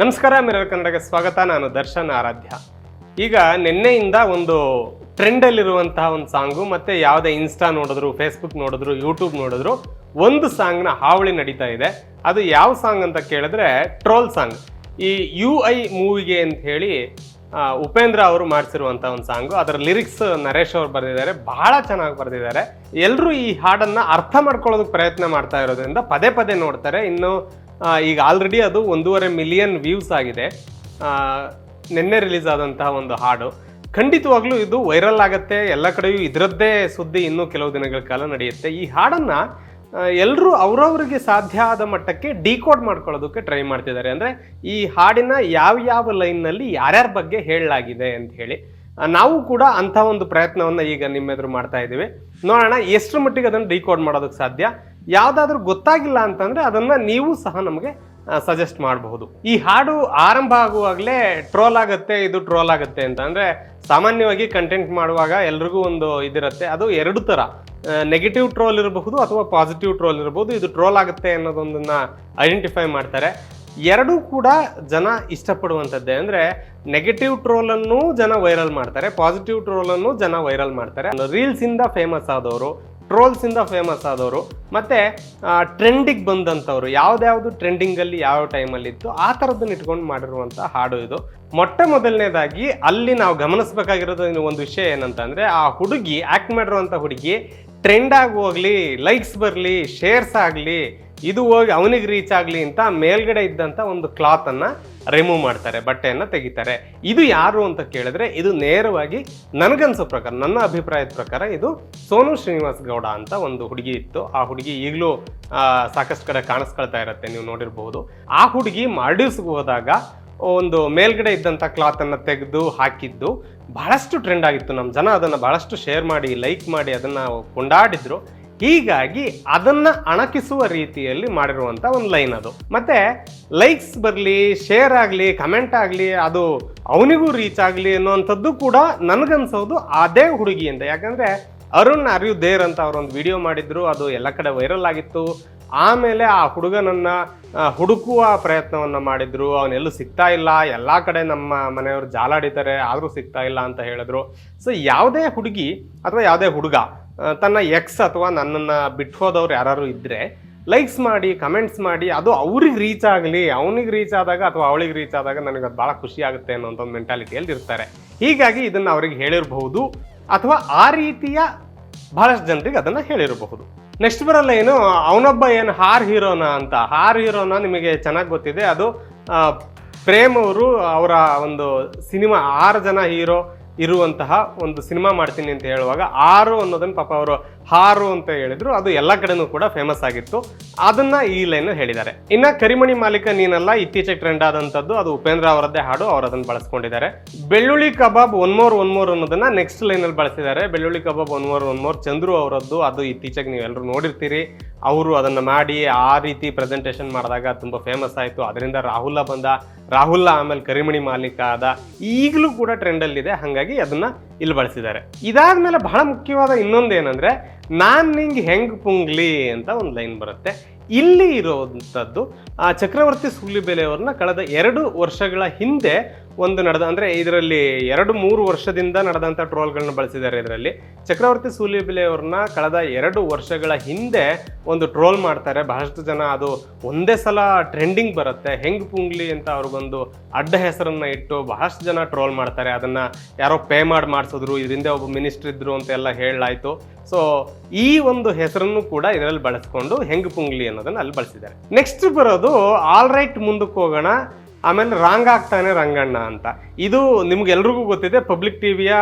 ನಮಸ್ಕಾರ, ಮಿರರ್ ಕನ್ನಡಕ್ಕೆ ಸ್ವಾಗತ. ನಾನು ದರ್ಶನ್ ಆರಾಧ್ಯ. ಈಗ ನಿನ್ನೆಯಿಂದ ಒಂದು ಟ್ರೆಂಡಲ್ಲಿರುವಂತಹ ಒಂದು ಸಾಂಗು, ಮತ್ತೆ ಯಾವುದೇ ಇನ್ಸ್ಟಾ ನೋಡಿದ್ರು, ಫೇಸ್ಬುಕ್ ನೋಡಿದ್ರು, ಯೂಟ್ಯೂಬ್ ನೋಡಿದ್ರು, ಒಂದು ಸಾಂಗ್ನ ಹಾವಳಿ ನಡೀತಾ ಇದೆ. ಅದು ಯಾವ ಸಾಂಗ್ ಅಂತ ಕೇಳಿದ್ರೆ, ಟ್ರೋಲ್ ಸಾಂಗ್. ಈ ಯು ಐ ಮೂವಿಗೆ ಅಂತ ಹೇಳಿ ಉಪೇಂದ್ರ ಅವರು ಮಾಡಿಸಿರುವಂಥ ಒಂದು ಸಾಂಗು. ಅದರ ಲಿರಿಕ್ಸ್ ನರೇಶ್ ಅವರು ಬರೆದಿದ್ದಾರೆ. ಬಹಳ ಚೆನ್ನಾಗಿ ಬರೆದಿದ್ದಾರೆ. ಎಲ್ಲರೂ ಈ ಹಾಡನ್ನು ಅರ್ಥ ಮಾಡ್ಕೊಳ್ಳೋದಕ್ಕೆ ಪ್ರಯತ್ನ ಮಾಡ್ತಾ ಇರೋದ್ರಿಂದ ಪದೇ ಪದೇ ನೋಡ್ತಾರೆ. ಇನ್ನು ಈಗ ಆಲ್ರೆಡಿ ಅದು ಒಂದೂವರೆ ಮಿಲಿಯನ್ ವ್ಯೂಸ್ ಆಗಿದೆ. ನಿನ್ನೆ ರಿಲೀಸ್ ಆದಂತಹ ಒಂದು ಹಾಡು. ಖಂಡಿತವಾಗ್ಲೂ ಇದು ವೈರಲ್ ಆಗುತ್ತೆ. ಎಲ್ಲ ಕಡೆಯೂ ಇದರದ್ದೇ ಸುದ್ದಿ ಇನ್ನೂ ಕೆಲವು ದಿನಗಳ ಕಾಲ ನಡೆಯುತ್ತೆ. ಈ ಹಾಡನ್ನು ಎಲ್ಲರೂ ಅವರವರಿಗೆ ಸಾಧ್ಯ ಆದ ಮಟ್ಟಕ್ಕೆ ಡಿಕೋಡ್ ಮಾಡ್ಕೊಳ್ಳೋದಕ್ಕೆ ಟ್ರೈ ಮಾಡ್ತಿದ್ದಾರೆ. ಅಂದರೆ ಈ ಹಾಡಿನ ಯಾವ ಯಾವ ಲೈನ್ನಲ್ಲಿ ಯಾರ್ಯಾರ ಬಗ್ಗೆ ಹೇಳಲಾಗಿದೆ ಅಂತ ಹೇಳಿ. ನಾವು ಕೂಡ ಅಂಥ ಒಂದು ಪ್ರಯತ್ನವನ್ನು ಈಗ ನಿಮ್ಮೆದುರು ಮಾಡ್ತಾ ಇದ್ದೀವಿ. ನೋಡೋಣ ಎಷ್ಟು ಮಟ್ಟಿಗೆ ಅದನ್ನು ಡಿಕೋಡ್ ಮಾಡೋದಕ್ಕೆ ಸಾಧ್ಯ? ಯಾವುದಾದ್ರೂ ಗೊತ್ತಾಗಿಲ್ಲ ಅಂತಂದರೆ ಅದನ್ನು ನೀವು ಸಹ ನಮಗೆ ಸಜೆಸ್ಟ್ ಮಾಡಬಹುದು. ಈ ಹಾಡು ಆರಂಭ ಆಗುವಾಗಲೇ ಟ್ರೋಲ್ ಆಗುತ್ತೆ, ಇದು ಟ್ರೋಲ್ ಆಗುತ್ತೆ ಅಂತ ಅಂದರೆ ಸಾಮಾನ್ಯವಾಗಿ ಕಂಟೆಂಟ್ ಮಾಡುವಾಗ ಎಲ್ರಿಗೂ ಒಂದು ಇದಿರುತ್ತೆ. ಅದು ಎರಡು ಥರ ನೆಗೆಟಿವ್ ಟ್ರೋಲ್ ಇರಬಹುದು ಅಥವಾ ಪಾಸಿಟಿವ್ ಟ್ರೋಲ್ ಇರಬಹುದು. ಇದು ಟ್ರೋಲ್ ಆಗುತ್ತೆ ಅನ್ನೋದೊಂದನ್ನು ಐಡೆಂಟಿಫೈ ಮಾಡ್ತಾರೆ. ಎರಡೂ ಕೂಡ ಜನ ಇಷ್ಟಪಡುವಂಥದ್ದೇ. ಅಂದರೆ ನೆಗೆಟಿವ್ ಟ್ರೋಲನ್ನು ಜನ ವೈರಲ್ ಮಾಡ್ತಾರೆ ಪಾಸಿಟಿವ್ ಟ್ರೋಲನ್ನು ಜನ ವೈರಲ್ ಮಾಡ್ತಾರೆ. ರೀಲ್ಸಿಂದ ಫೇಮಸ್ ಆದವರು ಟ್ರೋಲ್ಸಿಂದ ಫೇಮಸ್ ಆದವರು, ಮತ್ತು ಟ್ರೆಂಡಿಗೆ ಬಂದಂಥವ್ರು ಯಾವುದ್ಯಾವುದು ಟ್ರೆಂಡಿಂಗಲ್ಲಿ ಯಾವ ಟೈಮಲ್ಲಿ ಇತ್ತು, ಆ ಥರದ್ದನ್ನು ಇಟ್ಕೊಂಡು ಮಾಡಿರುವಂಥ ಹಾಡು ಇದು. ಮೊಟ್ಟ ಮೊದಲನೇದಾಗಿ ಅಲ್ಲಿ ನಾವು ಗಮನಿಸಬೇಕಾಗಿರೋದು ಒಂದು ವಿಷಯ ಏನಂತಂದರೆ, ಆ ಹುಡುಗಿ ಆ್ಯಕ್ಟ್ ಮಾಡಿರುವಂಥ ಹುಡುಗಿ ಟ್ರೆಂಡ್ ಆಗಿ ಹೋಗ್ಲಿ ಲೈಕ್ಸ್ ಬರಲಿ ಶೇರ್ಸ್ ಆಗಲಿ, ಇದು ಹೋಗಿ ಅವನಿಗೆ ರೀಚ್ ಆಗಲಿ ಅಂತ ಮೇಲ್ಗಡೆ ಇದ್ದಂಥ ಒಂದು ಕ್ಲಾತನ್ನು ರಿಮೂವ್ ಮಾಡ್ತಾರೆ, ಬಟ್ಟೆಯನ್ನು ತೆಗಿತಾರೆ. ಇದು ಯಾರು ಅಂತ ಕೇಳಿದ್ರೆ ಇದು ನೇರವಾಗಿ ನನಗನ್ಸೋ ಪ್ರಕಾರ, ನನ್ನ ಅಭಿಪ್ರಾಯದ ಪ್ರಕಾರ ಇದು ಸೋನು ಶ್ರೀನಿವಾಸ್ ಗೌಡ ಅಂತ ಒಂದು ಹುಡುಗಿ ಇತ್ತು. ಆ ಹುಡುಗಿ ಈಗಲೂ ಸಾಕಷ್ಟು ಕಡೆ ಕಾಣಿಸ್ಕೊಳ್ತಾ ಇರುತ್ತೆ, ನೀವು ನೋಡಿರಬಹುದು ಆ ಹುಡುಗಿ ಮಾಲ್ಡೀವ್ಸ್ಗೆ ಹೋದಾಗ ಒಂದು ಮೇಲ್ಗಡೆ ಇದ್ದಂಥ ಕ್ಲಾತನ್ನು ತೆಗೆದು ಹಾಕಿದ್ದು ಬಹಳಷ್ಟು ಟ್ರೆಂಡ್ ಆಗಿತ್ತು. ನಮ್ಮ ಜನ ಅದನ್ನು ಬಹಳಷ್ಟು ಶೇರ್ ಮಾಡಿ ಲೈಕ್ ಮಾಡಿ ಅದನ್ನು ಕೊಂಡಾಡಿದ್ರು. ಹೀಗಾಗಿ ಅದನ್ನ ಅಣಕಿಸುವ ರೀತಿಯಲ್ಲಿ ಮಾಡಿರುವಂತ ಒಂದು ಲೈನ್ ಅದು. ಮತ್ತೆ ಲೈಕ್ಸ್ ಬರಲಿ, ಶೇರ್ ಆಗಲಿ, ಕಮೆಂಟ್ ಆಗಲಿ, ಅದು ಅವನಿಗೂ ರೀಚ್ ಆಗಲಿ ಅನ್ನುವಂಥದ್ದು ಕೂಡ ನನಗನ್ಸೋದು ಅದೇ ಹುಡುಗಿಯಿಂದ. ಯಾಕಂದ್ರೆ ಅರುಣ್ ಅರ್ಯು ದೇರ್ ಅಂತ ಅವರೊಂದು ವಿಡಿಯೋ ಮಾಡಿದ್ರು, ಅದು ಎಲ್ಲ ಕಡೆ ವೈರಲ್ ಆಗಿತ್ತು. ಆಮೇಲೆ ಆ ಹುಡುಗನನ್ನ ಹುಡುಕುವ ಪ್ರಯತ್ನವನ್ನ ಮಾಡಿದ್ರು. ಅವನೆಲ್ಲೂ ಸಿಗ್ತಾ ಇಲ್ಲ, ಎಲ್ಲ ಕಡೆ ನಮ್ಮ ಮನೆಯವರು ಜಾಲಾಡಿತಾರೆ ಆದರೂ ಸಿಗ್ತಾ ಇಲ್ಲ ಅಂತ ಹೇಳಿದ್ರು. ಸೊ ಯಾವುದೇ ಹುಡುಗಿ ಅಥವಾ ಯಾವುದೇ ಹುಡುಗ ತನ್ನ ಎಕ್ಸ್ ಅಥವಾ ನನ್ನನ್ನು ಬಿಟ್ಟು ಹೋದವ್ರು ಯಾರು ಇದ್ದರೆ ಲೈಕ್ಸ್ ಮಾಡಿ ಕಮೆಂಟ್ಸ್ ಮಾಡಿ, ಅದು ಅವ್ರಿಗೆ ರೀಚ್ ಆಗಲಿ, ಅವನಿಗೆ ರೀಚ್ ಆದಾಗ ಅಥವಾ ಅವಳಿಗೆ ರೀಚ್ ಆದಾಗ ನನಗೆ ಅದು ಭಾಳ ಖುಷಿ ಆಗುತ್ತೆ ಅನ್ನೋಂಥ ಒಂದು ಮೆಂಟಾಲಿಟಿಯಲ್ಲಿ ಇರ್ತಾರೆ. ಹೀಗಾಗಿ ಇದನ್ನು ಅವ್ರಿಗೆ ಹೇಳಿರಬಹುದು ಅಥವಾ ಆ ರೀತಿಯ ಬಹಳಷ್ಟು ಜನರಿಗೆ ಅದನ್ನು ಹೇಳಿರಬಹುದು. ನೆಕ್ಸ್ಟ್ ಬರಲ್ಲ ಏನು, ಅವನೊಬ್ಬ ಏನು ಹಾರ್ ಹೀರೋನ ಅಂತ. ಹಾರ್ ಹೀರೋನ ನಿಮಗೆ ಚೆನ್ನಾಗಿ ಗೊತ್ತಿದೆ. ಅದು ಪ್ರೇಮ್ ಅವರು ಅವರ ಒಂದು ಸಿನಿಮಾ, ಆರು ಜನ ಹೀರೋ ಇರುವಂತಹ ಒಂದು ಸಿನಿಮಾ ಮಾಡ್ತೀನಿ ಅಂತ ಹೇಳುವಾಗ ಆರು ಅನ್ನೋದನ್ನು ಪಾಪ ಅವರು ಹಾರು ಅಂತ ಹೇಳಿದ್ರು. ಅದು ಎಲ್ಲ ಕಡೆನೂ ಕೂಡ ಫೇಮಸ್ ಆಗಿತ್ತು. ಅದನ್ನ ಈ ಲೈನ್ ಹೇಳಿದ್ದಾರೆ. ಇನ್ನ ಕರಿಮಣಿ ಮಾಲೀಕ ನೀನಲ್ಲ, ಇತ್ತೀಚೆಗೆ ಟ್ರೆಂಡ್ ಆದಂತದ್ದು ಅದು ಉಪೇಂದ್ರ ಅವರದ್ದೇ ಹಾಡು, ಅವರು ಅದನ್ನು ಬಳಸ್ಕೊಂಡಿದ್ದಾರೆ. Bellulli Kabab one more one more ಅನ್ನೋದನ್ನ ನೆಕ್ಸ್ಟ್ ಲೈನ್ ಅಲ್ಲಿ ಬಳಸಿದ್ದಾರೆ. Bellulli Kabab one more one more Chandru ಅವರದ್ದು, ಅದು ಇತ್ತೀಚೆಗೆ ನೀವೆಲ್ಲರೂ ನೋಡಿರ್ತೀರಿ. ಅವರು ಅದನ್ನು ಮಾಡಿ ಆ ರೀತಿ ಪ್ರೆಸೆಂಟೇಷನ್ ಮಾಡಿದಾಗ ತುಂಬ ಫೇಮಸ್ ಆಯಿತು. ಅದರಿಂದ ರಾಹುಲ ಬಂದ, ರಾಹುಲ್ ಆಮೇಲೆ ಕರಿಮಣಿ ಮಾಲೀಕ ಆದ, ಈಗಲೂ ಕೂಡ ಟ್ರೆಂಡಲ್ಲಿದೆ ಹಾಗಾಗಿ ಅದನ್ನು ಇಲ್ಲಿ ಬಳಸಿದ್ದಾರೆ. ಇದಾದ ಮೇಲೆ ಬಹಳ ಮುಖ್ಯವಾದ ಇನ್ನೊಂದು ಏನಂದ್ರೆ ನಾನು ನಿಂಗೆ ಹೆಂಗೆ ಪುಂಗ್ಲಿ ಅಂತ ಒಂದು ಲೈನ್ ಬರುತ್ತೆ. ಇಲ್ಲಿ ಇರುವಂಥದ್ದು ಚಕ್ರವರ್ತಿ ಸೂಲಿಬೆಲೆಯವ್ರನ್ನ ಕಳೆದ ಎರಡು ವರ್ಷಗಳ ಹಿಂದೆ ಒಂದು ನಡೆದ, ಅಂದರೆ ಇದರಲ್ಲಿ ಎರಡು ಮೂರು ವರ್ಷದಿಂದ ನಡೆದಂಥ ಟ್ರೋಲ್ಗಳನ್ನ ಬಳಸಿದ್ದಾರೆ ಇದರಲ್ಲಿ. ಚಕ್ರವರ್ತಿ ಸೂಲಿಬೆಲೆಯವ್ರನ್ನ ಕಳೆದ ಎರಡು ವರ್ಷಗಳ ಹಿಂದೆ ಒಂದು ಟ್ರೋಲ್ ಮಾಡ್ತಾರೆ. ಬಹಳಷ್ಟು ಜನ ಅದು ಒಂದೇ ಸಲ ಟ್ರೆಂಡಿಂಗ್ ಬರುತ್ತೆ. ಹೆಂಗ್ ಪುಂಗ್ಲಿ ಅಂತ ಅವ್ರಿಗೊಂದು ಅಡ್ಡ ಹೆಸರನ್ನ ಇಟ್ಟು ಬಹಳಷ್ಟು ಜನ ಟ್ರೋಲ್ ಮಾಡ್ತಾರೆ. ಅದನ್ನ ಯಾರೋ ಪೇ ಮಾಡಿ ಮಾಡಿಸಿದ್ರು, ಇದರಿಂದ ಒಬ್ಬ ಮಿನಿಸ್ಟರ್ ಇದ್ರು ಅಂತ ಎಲ್ಲ ಹೇಳಲಾಯಿತು. ಸೊ, ಈ ಒಂದು ಹೆಸರನ್ನು ಕೂಡ ಇದರಲ್ಲಿ ಬಳಸ್ಕೊಂಡು ಹೆಂಗ್ ಪುಂಗ್ಲಿ ಅನ್ನೋದನ್ನ ಅಲ್ಲಿ ಬಳಸಿದ್ದಾರೆ. ನೆಕ್ಸ್ಟ್ ಬರೋದು ಆಲ್ ರೈಟ್ ಮುಂದಕ್ಕೆ ಹೋಗೋಣ. ಆಮೇಲೆ ರಾಂಗ್ ಆಗ್ತಾನೆ ರಂಗಣ್ಣ ಅಂತ. ಇದು ನಿಮ್ಗೆಲ್ರಿಗೂ ಗೊತ್ತಿದೆ, ಪಬ್ಲಿಕ್ ಟಿವಿಯ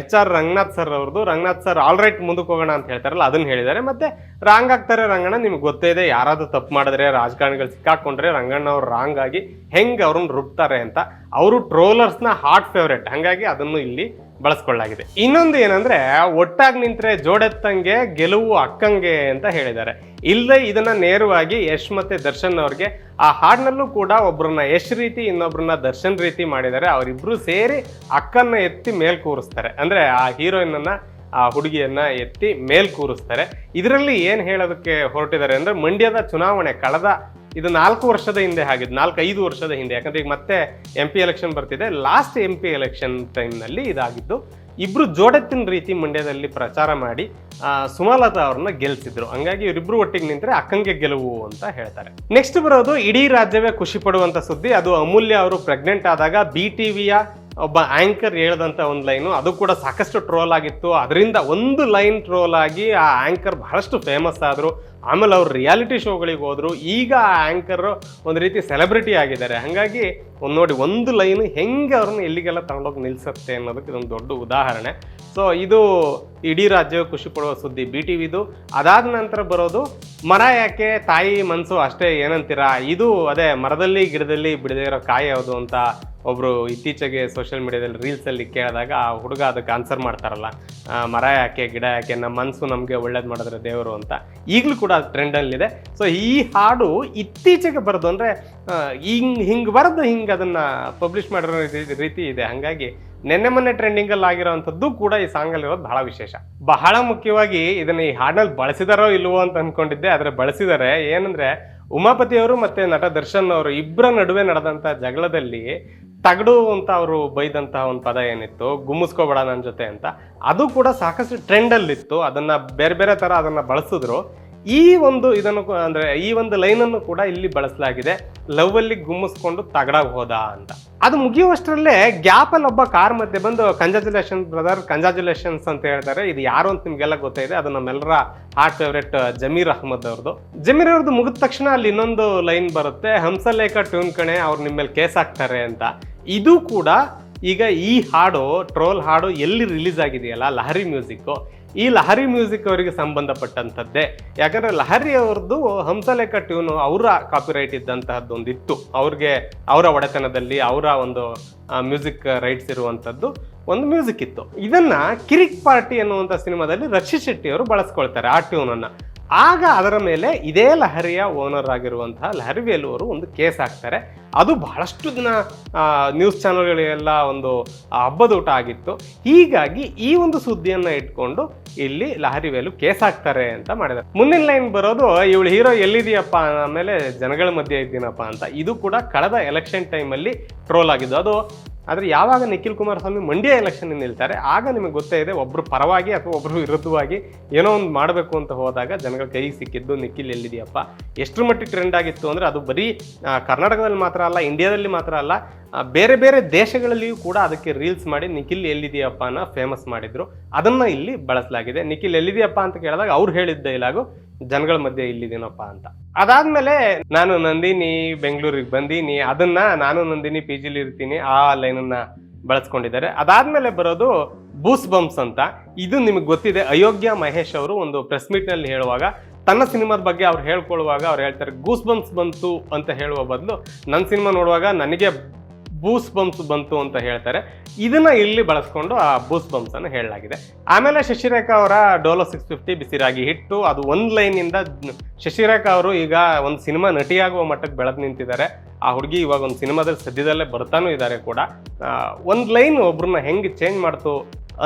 ಎಚ್ ಆರ್ ರಂಗನಾಥ್ ಸರ್ ಅವ್ರದ್ದು. ರಂಗನಾಥ್ ಸರ್ ಆಲ್ ರೈಟ್ ಮುಂದಕ್ಕೆ ಹೋಗೋಣ ಅಂತ ಹೇಳ್ತಾರಲ್ಲ, ಅದನ್ನ ಹೇಳಿದ್ದಾರೆ. ಮತ್ತೆ ರಾಂಗ್ ಆಗ್ತಾರೆ ರಂಗಣ್ಣ, ನಿಮ್ಗೆ ಗೊತ್ತೇ ಇದೆ, ಯಾರಾದರೂ ತಪ್ಪು ಮಾಡಿದ್ರೆ, ರಾಜಕಾರಣಿಗಳು ಸಿಕ್ಕಾಕೊಂಡ್ರೆ ರಂಗಣ್ಣ ಅವ್ರು ರಾಂಗ್ ಆಗಿ ಹೆಂಗ್ ಅವ್ರನ್ನ ರುಬ್ತಾರೆ ಅಂತ. ಅವರು ಟ್ರೋಲರ್ಸ್ನ ಹಾಟ್ ಫೇವ್ರೇಟ್ ಹಾಗಾಗಿ ಅದನ್ನು ಇಲ್ಲಿ ಬಳಸ್ಕೊಳ್ಳಾಗಿದೆ ಇನ್ನೊಂದು ಏನಂದ್ರೆ, ಒಟ್ಟಾಗಿ ನಿಂತರೆ ಜೋಡೆತ್ತಂಗೆ, ಗೆಲುವು ಅಕ್ಕಂಗೆ ಅಂತ ಹೇಳಿದ್ದಾರೆ. ಇಲ್ಲದೆ ಇದನ್ನ ನೇರವಾಗಿ ಯಶ್ ಮತ್ತೆ ದರ್ಶನ್ ಅವ್ರಿಗೆ, ಆ ಹಾಡಿನಲ್ಲೂ ಕೂಡ ಒಬ್ಬರನ್ನ ಯಶ್ ರೀತಿ ಇನ್ನೊಬ್ಬರನ್ನ ದರ್ಶನ್ ರೀತಿ ಮಾಡಿದ್ದಾರೆ. ಅವರಿಬ್ರು ಸೇರಿ ಅಕ್ಕನ್ನ ಎತ್ತಿ ಮೇಲ್ ಕೂರಿಸ್ತಾರೆ. ಅಂದ್ರೆ ಆ ಹೀರೋಯಿನ್ ಅನ್ನ ಆ ಹುಡುಗಿಯನ್ನ ಎತ್ತಿ ಮೇಲ್ ಕೂರಿಸ್ತಾರೆ. ಇದರಲ್ಲಿ ಏನ್ ಹೇಳೋದಕ್ಕೆ ಹೊರಟಿದ್ದಾರೆ ಅಂದ್ರೆ, ಮಂಡ್ಯದ ಚುನಾವಣೆ ಕಳೆದ ಇದು ನಾಲ್ಕು ವರ್ಷದ ಹಿಂದೆ ಆಗಿದ್ದು ನಾಲ್ಕು ಐದು ವರ್ಷದ ಹಿಂದೆ. ಯಾಕಂದ್ರೆ ಈಗ ಮತ್ತೆ ಎಂ ಪಿ ಎಲೆಕ್ಷನ್ ಬರ್ತಿದೆ. ಲಾಸ್ಟ್ ಎಂ ಪಿ ಎಲೆಕ್ಷನ್ ಟೈಮ್ನಲ್ಲಿ ಇದಾಗಿದ್ದು, ಇಬ್ರು ಜೋಡತ್ತಿನ ರೀತಿ ಮಂಡ್ಯದಲ್ಲಿ ಪ್ರಚಾರ ಮಾಡಿ ಸುಮಲತಾ ಅವ್ರನ್ನ ಗೆಲ್ಸಿದ್ರು. ಹಂಗಾಗಿ ಇವರಿಬ್ರು ಒಟ್ಟಿಗೆ ನಿಂತರೆ ಅಕ್ಕಂಗೆ ಗೆಲುವು ಅಂತ ಹೇಳ್ತಾರೆ. ನೆಕ್ಸ್ಟ್ ಬರೋದು, ಇಡೀ ರಾಜ್ಯವೇ ಖುಷಿ ಪಡುವಂತ ಸುದ್ದಿ. ಅದು ಅಮೂಲ್ಯ ಅವರು ಪ್ರೆಗ್ನೆಂಟ್ ಆದಾಗ ಬಿ ಟಿವಿಯ ಒಬ್ಬ ಆಂಕರ್ ಹೇಳ್ದಂಥ ಒಂದು ಲೈನು ಅದು ಕೂಡ ಸಾಕಷ್ಟು ಟ್ರೋಲ್ ಆಗಿತ್ತು. ಅದರಿಂದ ಒಂದು ಲೈನ್ ಟ್ರೋಲ್ ಆಗಿ ಆ ಆಂಕರ್ ಬಹಳಷ್ಟು ಫೇಮಸ್ ಆದ್ರು. ಆಮೇಲೆ ಅವ್ರು ರಿಯಾಲಿಟಿ ಶೋಗಳಿಗೆ ಹೋದ್ರು. ಈಗ ಆ ಆಂಕರ್ ಒಂದು ರೀತಿ ಸೆಲೆಬ್ರಿಟಿ ಆಗಿದ್ದಾರೆ. ಹಾಗಾಗಿ ಒಂದು ನೋಡಿ, ಒಂದು ಲೈನ್ ಹೆಂಗೆ ಅವ್ರನ್ನ ಎಲ್ಲಿಗೆಲ್ಲ ತಗೊಂಡೋಗಿ ನಿಲ್ಸತ್ತೆ ಅನ್ನೋದಕ್ಕೆ ಇದೊಂದು ದೊಡ್ಡ ಉದಾಹರಣೆ. ಸೊ ಇದು ಇಡೀ ರಾಜ್ಯವೇ ಖುಷಿ ಪಡುವ ಸುದ್ದಿ ಬಿ ಟಿ ವಿದು ಅದಾದ ನಂತರ ಬರೋದು, ಮರ ಯಾಕೆ ತಾಯಿ ಮನಸ್ಸು ಅಷ್ಟೇ ಏನಂತೀರಾ? ಇದು ಅದೇ ಮರದಲ್ಲಿ, ಗಿಡದಲ್ಲಿ ಬಿಡದೇ ಇರೋ ಕಾಯಿ ಯಾವುದು ಅಂತ ಒಬ್ರು ಇತ್ತೀಚೆಗೆ ಸೋಷಿಯಲ್ ಮೀಡಿಯಾದಲ್ಲಿ ರೀಲ್ಸಲ್ಲಿ ಕೇಳಿದಾಗ ಆ ಹುಡುಗ ಅದಕ್ಕೆ ಆನ್ಸರ್ ಮಾಡ್ತಾರಲ್ಲ ಮರ ಯಾಕೆ, ಗಿಡ ಯಾಕೆ, ನಮ್ಮ ಮನಸ್ಸು ನಮಗೆ ಒಳ್ಳೇದು ಮಾಡಿದ್ರೆ ದೇವರು ಅಂತ. ಈಗಲೂ ಕೂಡ ಟ್ರೆಂಡಲ್ಲಿದೆ ಸೊ ಈ ಹಾಡು ಇತ್ತೀಚೆಗೆ ಬರೋದು ಅಂದರೆ ಹಿಂಗೆ ಹಿಂಗೆ ಬರೆದು ಹಿಂಗೆ ಅದನ್ನು ಪಬ್ಲಿಷ್ ಮಾಡಿರೋ ರೀತಿ- ರೀತಿ ಇದೆ. ಹಾಗಾಗಿ ನೆನ್ನೆ ಮೊನ್ನೆ ಟ್ರೆಂಡಿಂಗಲ್ಲಿ ಆಗಿರೋವಂಥದ್ದು ಕೂಡ ಈ ಸಾಂಗಲ್ಲಿರೋದು ಬಹಳ ವಿಶೇಷ. ಬಹಳ ಮುಖ್ಯವಾಗಿ ಇದನ್ನು ಈ ಹಾಡಲ್ಲಿ ಬಳಸಿದಾರೋ ಇಲ್ವೋ ಅಂತ ಅಂದ್ಕೊಂಡಿದ್ದೆ ಆದರೆ ಬಳಸಿದ್ದಾರೆ ಏನಂದ್ರೆ ಉಮಾಪತಿ ಅವರು ಮತ್ತೆ ನಟ ದರ್ಶನ್ ಅವರು ಇಬ್ಬರ ನಡುವೆ ನಡೆದಂತ ಜಗಳದಲ್ಲಿ ತಗಡು ಅಂತ ಅವರು ಬೈದಂತಹ ಒಂದು ಪದ ಏನಿತ್ತು, ಗುಮ್ಮಿಸ್ಕೋಬೇಡ ನನ್ನ ಜೊತೆ ಅಂತ. ಅದು ಕೂಡ ಸಾಕಷ್ಟು ಟ್ರೆಂಡಲ್ಲಿತ್ತು ಅದನ್ನು ಬೇರೆ ಬೇರೆ ಥರ ಅದನ್ನು ಬಳಸಿದ್ರು. ಈ ಒಂದು ಇದನ್ನು ಅಂದ್ರೆ ಈ ಒಂದು ಲೈನನ್ನು ಕೂಡ ಇಲ್ಲಿ ಬಳಸಲಾಗಿದೆ. ಲವ್ ಅಲ್ಲಿ ಗುಮ್ಮಿಸ್ಕೊಂಡು ತಗಡಾಗ ಹೋದ ಅಂತ. ಅದು ಮುಗಿಯುವಷ್ಟರಲ್ಲೇ ಗ್ಯಾಪ್ ಅಲ್ಲಿ ಒಬ್ಬ ಕಾರ್ ಮಧ್ಯೆ ಬಂದು ಕಂಜಾಜುಲೇಷನ್ ಬ್ರದರ್ ಕಂಜಾಜುಲೇಷನ್ಸ್ ಅಂತ ಹೇಳ್ತಾರೆ. ಇದು ಯಾರು ಅಂತ ನಿಮ್ಗೆಲ್ಲ ಗೊತ್ತಾಯಿದೆ ಅದು ನಮ್ಮೆಲ್ಲರ ಹಾರ್ಟ್ ಫೇವ್ರೆಟ್ ಜಮೀರ್ ಅಹಮದ್ ಅವ್ರದ್ದು. ಜಮೀರ್ ಅವ್ರದ್ದು ಮುಗಿದ ತಕ್ಷಣ ಅಲ್ಲಿ ಇನ್ನೊಂದು ಲೈನ್ ಬರುತ್ತೆ, ಹಂಸಲೇಖ ಟ್ಯೂನ್ ಕಣೆ, ಅವ್ರು ನಿಮ್ಮ ಮೇಲೆ ಕೇಸ್ ಹಾಕ್ತಾರೆ ಅಂತ. ಇದು ಕೂಡ ಈಗ ಈ ಹಾಡು ಟ್ರೋಲ್ ಹಾಡು ಎಲ್ಲಿ ರಿಲೀಸ್ ಆಗಿದೆಯಲ್ಲ, ಲಹರಿ ಮ್ಯೂಸಿಕ್ಕು ಈ ಲಹರಿ ಮ್ಯೂಸಿಕ್ ಅವರಿಗೆ ಸಂಬಂಧಪಟ್ಟಂಥದ್ದೇ. ಯಾಕಂದ್ರೆ ಲಹರಿ ಅವ್ರದ್ದು ಹಂಸಲೇಖ ಟ್ಯೂನು ಅವರ ಕಾಪಿರೈಟ್ ಇದ್ದಂತಹದ್ದು ಒಂದು ಇತ್ತು ಅವ್ರಿಗೆ ಅವರ ಒಡೆತನದಲ್ಲಿ ಅವರ ಒಂದು ಮ್ಯೂಸಿಕ್ ರೈಟ್ಸ್ ಇರುವಂಥದ್ದು ಒಂದು ಮ್ಯೂಸಿಕ್ ಇತ್ತು. ಇದನ್ನ ಕಿರಿಕ್ ಪಾರ್ಟಿ ಅನ್ನುವಂಥ ಸಿನಿಮಾದಲ್ಲಿ ರಕ್ಷಿತ್ ಶೆಟ್ಟಿ ಅವರು ಬಳಸ್ಕೊಳ್ತಾರೆ ಆ ಟ್ಯೂನನ್ನು. ಆಗ ಅದರ ಮೇಲೆ ಇದೇ ಲಹರಿಯ ಓನರ್ ಆಗಿರುವಂತಹ ಲಹರಿ ವೇಲು ಅವರು ಒಂದು ಕೇಸ್ ಹಾಕ್ತಾರೆ. ಅದು ಬಹಳಷ್ಟು ದಿನ ನ್ಯೂಸ್ ಚಾನಲ್ಗಳೆಲ್ಲ ಒಂದು ಹಬ್ಬದ ಊಟ ಆಗಿತ್ತು. ಹೀಗಾಗಿ ಈ ಒಂದು ಸುದ್ದಿಯನ್ನು ಇಟ್ಕೊಂಡು ಇಲ್ಲಿ ಲಹರಿ ವೇಲು ಕೇಸ್ ಹಾಕ್ತಾರೆ ಅಂತ ಮಾಡಿದ್ದಾರೆ. ಮುಂದಿನ ಲೈನ್ ಬರೋದು, ಇವಳು ಹೀರೋ ಎಲ್ಲಿದೆಯಪ್ಪ? ಆಮೇಲೆ ಜನಗಳ ಮಧ್ಯೆ ಇದ್ದೀನಪ್ಪ ಅಂತ. ಇದು ಕೂಡ ಕಳೆದ ಎಲೆಕ್ಷನ್ ಟೈಮಲ್ಲಿ ಟ್ರೋಲ್ ಆಗಿದ್ದು. ಅದು ಆದರೆ ಯಾವಾಗ ನಿಖಿಲ್ ಕುಮಾರಸ್ವಾಮಿ ಮಂಡ್ಯ ಎಲೆಕ್ಷನ್ ನಿಲ್ತಾರೆ, ಆಗ ನಿಮಗೆ ಗೊತ್ತೇ ಇದೆ ಒಬ್ರು ಪರವಾಗಿ ಅಥವಾ ಒಬ್ಬರು ವಿರುದ್ಧವಾಗಿ ಏನೋ ಒಂದು ಮಾಡಬೇಕು ಅಂತ ಹೋದಾಗ ಜನಗಳ ಕೈ ಸಿಕ್ಕಿದ್ದು, ನಿಖಿಲ್ ಎಲ್ಲಿದೆಯಪ್ಪ? ಎಷ್ಟರ ಮಟ್ಟಿಗೆ ಟ್ರೆಂಡ್ ಆಗಿತ್ತು ಅಂದರೆ ಅದು ಬರೀ ಕರ್ನಾಟಕದಲ್ಲಿ ಮಾತ್ರ ಅಲ್ಲ ಇಂಡಿಯಾದಲ್ಲಿ ಮಾತ್ರ ಅಲ್ಲ ಬೇರೆ ಬೇರೆ ದೇಶಗಳಲ್ಲಿಯೂ ಕೂಡ ಅದಕ್ಕೆ ರೀಲ್ಸ್ ಮಾಡಿ ನಿಖಿಲ್ ಎಲ್ಲಿದೆಯಪ್ಪ ಅನ್ನ ಫೇಮಸ್ ಮಾಡಿದ್ರು. ಅದನ್ನು ಇಲ್ಲಿ ಬಳಸಲಾಗಿದೆ. ನಿಖಿಲ್ ಎಲ್ಲಿದೆಯಪ್ಪ ಅಂತ ಕೇಳಿದಾಗ ಅವ್ರು ಹೇಳಿದ್ದ ಇಲ್ಲಾಗು ಜನಗಳ ಮಧ್ಯೆ ಇಲ್ಲಿದೇನಪ್ಪ ಅಂತ. ಅದಾದ್ಮೇಲೆ ನಾನು ನಂದಿನಿ ಬೆಂಗಳೂರಿಗೆ ಬಂದೀನಿ. ಅದನ್ನ ನಾನು ನಂದಿನಿ ಪಿ ಜಿಲಿ ಇರ್ತೀನಿ. ಆ ಲೈನನ್ನ ಬಳಸ್ಕೊಂಡಿದ್ದಾರೆ. ಅದಾದ್ಮೇಲೆ ಬರೋದು ಬೂಸ್ ಬಂಪ್ಸ್ ಅಂತ. ಇದು ನಿಮಗೆ ಗೊತ್ತಿದೆ, ಅಯೋಗ್ಯ ಮಹೇಶ್ ಅವರು ಒಂದು ಪ್ರೆಸ್ ಮೀಟ್ನಲ್ಲಿ ಹೇಳುವಾಗ, ತನ್ನ ಸಿನಿಮಾದ ಬಗ್ಗೆ ಅವ್ರು ಹೇಳ್ಕೊಳ್ಳುವಾಗ ಅವ್ರು ಹೇಳ್ತಾರೆ ಗೂಸ್ ಬಂಪ್ಸ್ ಬಂತು ಅಂತ ಹೇಳುವ ಬದಲು ನನ್ನ ಸಿನಿಮಾ ನೋಡುವಾಗ ನನಗೆ ಬೂಸ್ ಬಂಪ್ಸ್ ಬಂತು ಅಂತ ಹೇಳ್ತಾರೆ. ಇದನ್ನ ಇಲ್ಲಿ ಬಳಸ್ಕೊಂಡು ಆ ಬೂಸ್ ಬಂಪ್ಸ್ ಅನ್ನು ಹೇಳಲಾಗಿದೆ. ಆಮೇಲೆ ಶಶಿರೇಖಾ ಅವರ ಡೋಲೋ ಸಿಕ್ಸ್ ಫಿಫ್ಟಿ ಬಿಸಿರಾಗಿ ಹಿಟ್ಟು, ಅದು ಒಂದು ಲೈನಿಂದ ಶಶಿರೇಖಾ ಅವರು ಈಗ ಒಂದು ಸಿನಿಮಾ ನಟಿಯಾಗುವ ಮಟ್ಟಕ್ಕೆ ಬೆಳೆದು ನಿಂತಿದ್ದಾರೆ. ಆ ಹುಡುಗಿ ಇವಾಗ ಒಂದು ಸಿನಿಮಾದಲ್ಲಿ ಸದ್ಯದಲ್ಲೇ ಬರ್ತಾನೂ ಇದ್ದಾರೆ ಕೂಡ. ಒಂದು ಲೈನ್ ಒಬ್ರನ್ನ ಹೆಂಗೆ ಚೇಂಜ್ ಮಾಡ್ತು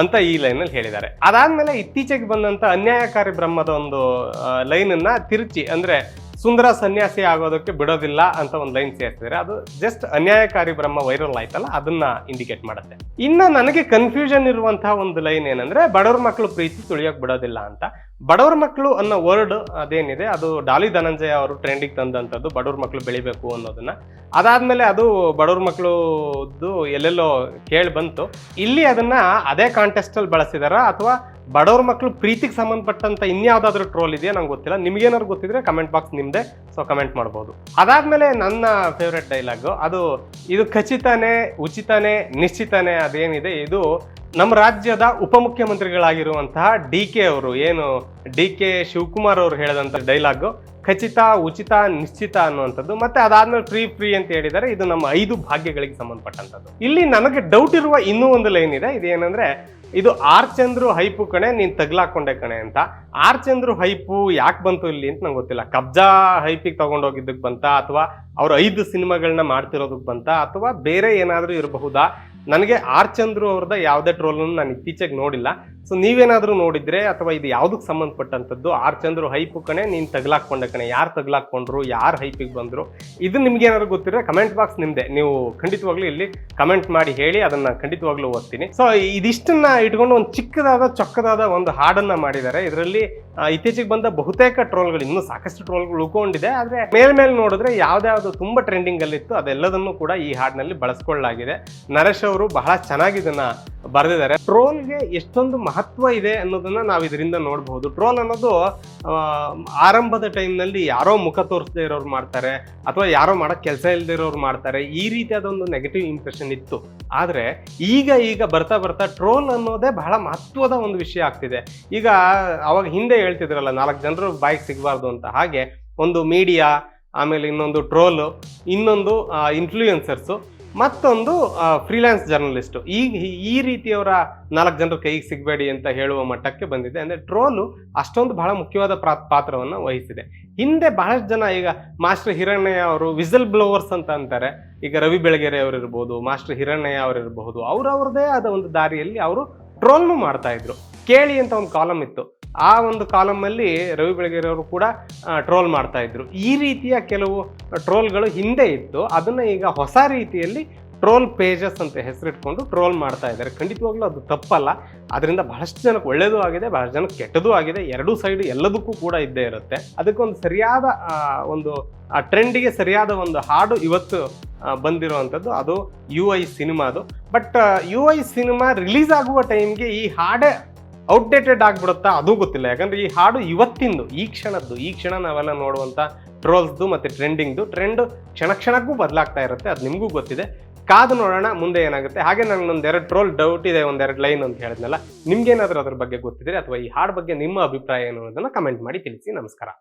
ಅಂತ ಈ ಲೈನಲ್ಲಿ ಹೇಳಿದ್ದಾರೆ. ಅದಾದ್ಮೇಲೆ ಇತ್ತೀಚೆಗೆ ಬಂದಂತ ಅನ್ಯಾಯಕಾರಿ ಬ್ರಹ್ಮದ ಒಂದು ಲೈನನ್ನು ತಿರುಚಿ, ಅಂದ್ರೆ ಸುಂದರ ಸನ್ಯಾಸಿ ಆಗೋದಕ್ಕೆ ಬಿಡೋದಿಲ್ಲ ಅಂತ ಒಂದು ಲೈನ್ ಸೇರ್ತಿದ್ರೆ ಅದು ಜಸ್ಟ್ ಅನ್ಯಾಯಕಾರಿ ಬ್ರಹ್ಮ ವೈರಲ್ ಆಯ್ತಲ್ಲ, ಅದನ್ನ ಇಂಡಿಕೇಟ್ ಮಾಡುತ್ತೆ. ಇನ್ನು ನನಗೆ ಕನ್ಫ್ಯೂಷನ್ ಇರುವಂತಹ ಒಂದು ಲೈನ್ ಏನಂದ್ರೆ, ಬಡವ್ರ ಮಕ್ಕಳು ಪ್ರೀತಿ ತುಳಿಯೋಕ್ ಬಿಡೋದಿಲ್ಲ ಅಂತ. ಬಡವ್ರ ಮಕ್ಕಳು ಅನ್ನೋ ವರ್ಡ್ ಅದೇನಿದೆ? ಅದು ಡಾಲಿ ಧನಂಜಯ ಅವರು ಟ್ರೆಂಡಿಗೆ ತಂದಂಥದ್ದು ಬಡವ್ರ ಮಕ್ಕಳು ಬೆಳಿಬೇಕು ಅನ್ನೋದನ್ನ. ಅದಾದ್ಮೇಲೆ ಅದು ಬಡವ್ರ ಮಕ್ಕಳದ್ದು ಎಲ್ಲೆಲ್ಲೋ ಕೇಳಿ ಬಂತು. ಇಲ್ಲಿ ಅದನ್ನ ಅದೇ ಕಾಂಟೆಸ್ಟ್ ಅಲ್ಲಿ ಬಳಸಿದಾರ? ಅಥವಾ ಬಡವ್ರ ಮಕ್ಕಳು ಪ್ರೀತಿಗೆ ಸಂಬಂಧಪಟ್ಟಂತ ಇನ್ಯಾವುದಾದ್ರೂ ಟ್ರೋಲ್ ಇದೆಯಾ? ನಂಗೆ ಗೊತ್ತಿಲ್ಲ. ನಿಮ್ಗೇನಾದ್ರು ಗೊತ್ತಿದ್ರೆ ಕಮೆಂಟ್ ಬಾಕ್ಸ್ ನಿಮ್ದೆ ಸೊ ಕಮೆಂಟ್ ಮಾಡ್ಬೋದು. ಅದಾದ್ಮೇಲೆ ನನ್ನ ಫೇವ್ರೆಟ್ ಡೈಲಾಗು ಅದು ಇದು ಖಚಿತನೇ, ಉಚಿತನೇ, ನಿಶ್ಚಿತನೇ ಅದೇನಿದೆ? ಇದು ನಮ್ಮ ರಾಜ್ಯದ ಉಪಮುಖ್ಯಮಂತ್ರಿಗಳಾಗಿರುವಂತಹ ಡಿ ಕೆ ಅವರು, ಏನು ಡಿ ಕೆ ಶಿವಕುಮಾರ್ ಅವರು ಹೇಳಿದಂಥ ಡೈಲಾಗು, ಖಚಿತ, ಉಚಿತ, ನಿಶ್ಚಿತ ಅನ್ನುವಂಥದ್ದು, ಮತ್ತೆ ಅದಾದ್ಮೇಲೆ ಫ್ರೀ ಫ್ರೀ ಅಂತ ಹೇಳಿದರೆ ಇದು ನಮ್ಮ ಐದು ಭಾಗ್ಯಗಳಿಗೆ ಸಂಬಂಧಪಟ್ಟಂಥದ್ದು. ಇಲ್ಲಿ ನನಗೆ ಡೌಟ್ ಇರುವ ಇನ್ನೂ ಒಂದು ಲೈನ್ ಇದೆ. ಇದೇನಂದ್ರೆ, ಇದು ಆರ್ ಚಂದ್ರು ಹೈಪು ಕಣೆ, ನೀನ್ ತಗ್ಲಾಕೊಂಡೆ ಕಣೆ ಅಂತ. ಆರ್ ಚಂದ್ರು ಹೈಪು ಯಾಕೆ ಬಂತು ಇಲ್ಲಿ ಅಂತ ನಂಗೆ ಗೊತ್ತಿಲ್ಲ. ಕಬ್ಜಾ ಹೈಪಿಗೆ ತಗೊಂಡೋಗಿದ್ದಕ್ಕೆ ಬಂತ, ಅಥವಾ ಅವ್ರ ಐದು ಸಿನಿಮಾಗಳನ್ನ ಮಾಡ್ತಿರೋದಕ್ಕೆ ಬಂತ, ಅಥವಾ ಬೇರೆ ಏನಾದರೂ ಇರಬಹುದಾ? ನನಗೆ ಆರ್ ಚಂದ್ರು ಅವ್ರದ ಯಾವುದೇ ಟ್ರೋಲ್ ನಾನು ಇತ್ತೀಚೆಗೆ ನೋಡಿಲ್ಲ. ಸೊ ನೀವೇನಾದರೂ ನೋಡಿದ್ರೆ ಅಥವಾ ಇದು ಯಾವುದಕ್ಕೆ ಸಂಬಂಧಪಟ್ಟಂತದ್ದು ಆರ್ ಚಂದ್ರು ಹೈಪು ಕಣೆ, ನೀನು ತಗಲಾಕೊಂಡ ಕಣೆ. ಯಾರು ತಗ್ಲಾಕೊಂಡ್ರು ಯಾರು ಹೈಪಿಗೆ ಬಂದ್ರು? ಇದು ನಿಮ್ಗೆ ಏನಾದ್ರು ಗೊತ್ತಿದ್ರೆ ಕಮೆಂಟ್ ಬಾಕ್ಸ್ ನಿಮ್ದೆ. ನೀವು ಖಂಡಿತವಾಗ್ಲೂ ಇಲ್ಲಿ ಕಮೆಂಟ್ ಮಾಡಿ ಹೇಳಿ, ಅದನ್ನ ಖಂಡಿತವಾಗ್ಲೂ ಓದ್ತೀನಿ. ಸೊ ಇದಿಷ್ಟನ್ನ ಇಟ್ಕೊಂಡು ಒಂದು ಚಿಕ್ಕದಾದ, ಚೊಕ್ಕದಾದ ಒಂದು ಹಾಡನ್ನು ಮಾಡಿದ್ದಾರೆ. ಇದರಲ್ಲಿ ಇತ್ತೀಚೆಗೆ ಬಂದ ಬಹುತೇಕ ಟ್ರೋಲ್ಗಳು, ಇನ್ನೂ ಸಾಕಷ್ಟು ಟ್ರೋಲ್ಗಳು ಉಳ್ಕೊಂಡಿದೆ. ಆದ್ರೆ ಮೇಲ್ಮೇಲೆ ನೋಡಿದ್ರೆ ಯಾವ್ದಾವ್ದು ತುಂಬಾ ಟ್ರೆಂಡಿಂಗ್ ಅಲ್ಲಿತ್ತು, ಅದೆಲ್ಲದನ್ನು ಕೂಡ ಈ ಹಾಡಿನಲ್ಲಿ ಬಳಸ್ಕೊಳ್ಳಲಾಗಿದೆ. ನರೇಶ್ ಅವರು ಬಹಳ ಚೆನ್ನಾಗಿ ಇದನ್ನ ಬರೆದಿದ್ದಾರೆ. ಟ್ರೋಲ್ಗೆ ಎಷ್ಟೊಂದು ಮಹತ್ವ ಇದೆ ಅನ್ನೋದನ್ನ ನಾವು ಇದರಿಂದ ನೋಡಬಹುದು. ಟ್ರೋಲ್ ಅನ್ನೋದು ಆರಂಭದ ಟೈಮ್ನಲ್ಲಿ ಯಾರೋ ಮುಖ ತೋರಿಸದೇ ಇರೋರು ಮಾಡ್ತಾರೆ, ಅಥವಾ ಯಾರೋ ಮಾಡೋ ಕೆಲಸ ಇಲ್ಲದೆ ಇರೋರು ಮಾಡ್ತಾರೆ, ಈ ರೀತಿಯಾದ ಒಂದು ನೆಗೆಟಿವ್ ಇಂಪ್ರೆಷನ್ ಇತ್ತು. ಆದರೆ ಈಗ ಈಗ ಬರ್ತಾ ಬರ್ತಾ ಟ್ರೋಲ್ ಅನ್ನೋದೇ ಬಹಳ ಮಹತ್ವದ ಒಂದು ವಿಷಯ ಆಗ್ತಿದೆ. ಈಗ ಅವಾಗ ಹಿಂದೆ ಹೇಳ್ತಿದ್ರಲ್ಲ, ನಾಲ್ಕು ಜನರು ಬೈಕ್ ಸಿಗಬಾರ್ದು ಅಂತ. ಹಾಗೆ ಒಂದು ಮೀಡಿಯಾ ಆಮೇಲೆ ಇನ್ನೊಂದು ಟ್ರೋಲು ಇನ್ನೊಂದು ಇನ್ಫ್ಲೂಯೆನ್ಸರ್ಸು ಮತ್ತೊಂದು ಫ್ರೀಲ್ಯಾನ್ಸ್ ಜರ್ನಲಿಸ್ಟು ಈ ಈ ರೀತಿಯವರ ನಾಲ್ಕು ಜನರ ಕೈಗೆ ಸಿಗಬೇಡಿ ಅಂತ ಹೇಳುವ ಮಟ್ಟಕ್ಕೆ ಬಂದಿದೆ. ಅಂದರೆ ಟ್ರೋಲು ಅಷ್ಟೊಂದು ಬಹಳ ಮುಖ್ಯವಾದ ಪಾತ್ರವನ್ನು ವಹಿಸಿದೆ. ಹಿಂದೆ ಬಹಳಷ್ಟು ಜನ ಈಗ ಮಾಸ್ಟರ್ ಹಿರಣ್ಣಯ್ಯ ಅವರು ವಿಸಲ್ ಬ್ಲೋವರ್ಸ್ ಅಂತ ಅಂತಾರೆ. ಈಗ ರವಿ ಬೆಳಗೆರೆ ಅವರು ಇರ್ಬೋದು ಮಾಸ್ಟರ್ ಹಿರಣ್ಣಯ್ಯ ಅವರು ಇರಬಹುದು ಅವ್ರವ್ರದೇ ಆದ ಒಂದು ದಾರಿಯಲ್ಲಿ ಅವರು ಟ್ರೋಲ್ನು ಮಾಡ್ತಾ ಇದ್ರು. ಕೇಳಿ ಅಂತ ಒಂದು ಕಾಲಮ್ ಇತ್ತು. ಆ ಒಂದು ಕಾಲಮ್ ಅಲ್ಲಿ ರವಿ ಬೆಳಗೆರೆಯವರು ಕೂಡ ಟ್ರೋಲ್ ಮಾಡ್ತಾ ಇದ್ರು. ಈ ರೀತಿಯ ಕೆಲವು ಟ್ರೋಲ್ಗಳು ಹಿಂದೆ ಇತ್ತು. ಅದನ್ನ ಈಗ ಹೊಸ ರೀತಿಯಲ್ಲಿ ಟ್ರೋಲ್ ಪೇಜಸ್ ಅಂತ ಹೆಸರಿಟ್ಕೊಂಡು ಟ್ರೋಲ್ ಮಾಡ್ತಾ ಇದ್ದಾರೆ. ಖಂಡಿತವಾಗ್ಲೂ ಅದು ತಪ್ಪಲ್ಲ. ಅದರಿಂದ ಬಹಳಷ್ಟು ಜನಕ್ಕೆ ಒಳ್ಳೆಯದು ಆಗಿದೆ, ಬಹಳಷ್ಟು ಜನಕ್ಕೆ ಕೆಟ್ಟದೂ ಆಗಿದೆ. ಎರಡೂ ಸೈಡ್ ಎಲ್ಲದಕ್ಕೂ ಕೂಡ ಇದ್ದೇ ಇರುತ್ತೆ. ಅದಕ್ಕೊಂದು ಸರಿಯಾದ ಒಂದು ಟ್ರೆಂಡಿಗೆ ಸರಿಯಾದ ಒಂದು ಹಾಡು ಇವತ್ತು ಬಂದಿರುವಂಥದ್ದು. ಅದು U I ಸಿನಿಮಾದು but U I cinema release ಆಗುವ ಟೈಮ್ಗೆ ಈ ಹಾಡೇ ಔಟ್ಡೇಟೆಡ್ ಆಗಿಬಿಡುತ್ತಾ ಅದು ಗೊತ್ತಿಲ್ಲ. ಯಾಕಂದ್ರೆ ಈ ಹಾಡು ಇವತ್ತಿಂದು, ಈ ಕ್ಷಣದ್ದು, ಈ ಕ್ಷಣ ನಾವೆಲ್ಲ ನೋಡುವಂಥ ಟ್ರೋಲ್ಸ್ದು ಮತ್ತು ಟ್ರೆಂಡಿಂಗ್ದು ಟ್ರೆಂಡ್ ಕ್ಷಣ ಕ್ಷಣಕ್ಕೂ ಬದಲಾಗ್ತಾ ಇರುತ್ತೆ, ಅದು ನಿಮಗೂ ಗೊತ್ತಿದೆ. ಕಾದು ನೋಡೋಣ, ಮುಂದೆ ಏನಾಗುತ್ತೆ? ಹಾಗೆ ನಂಗೆ ಒಂದೆರಡು ಟ್ರೋಲ್ ಡೌಟ್ ಇದೆ ಒಂದೆರಡು ಲೈನ್ ಅಂತ ಹೇಳಿದ್ನಲ್ಲ, ನಿಮ್ಗೇನಾದರೂ ಅದ್ರ ಬಗ್ಗೆ ಗೊತ್ತಿದ್ರೆ ಅಥವಾ ಈ ಹಾಡು ಬಗ್ಗೆ ನಿಮ್ಮ ಅಭಿಪ್ರಾಯ ಏನು ಅನ್ನೋದನ್ನು ಕಮೆಂಟ್ ಮಾಡಿ ತಿಳಿಸಿ. ನಮಸ್ಕಾರ.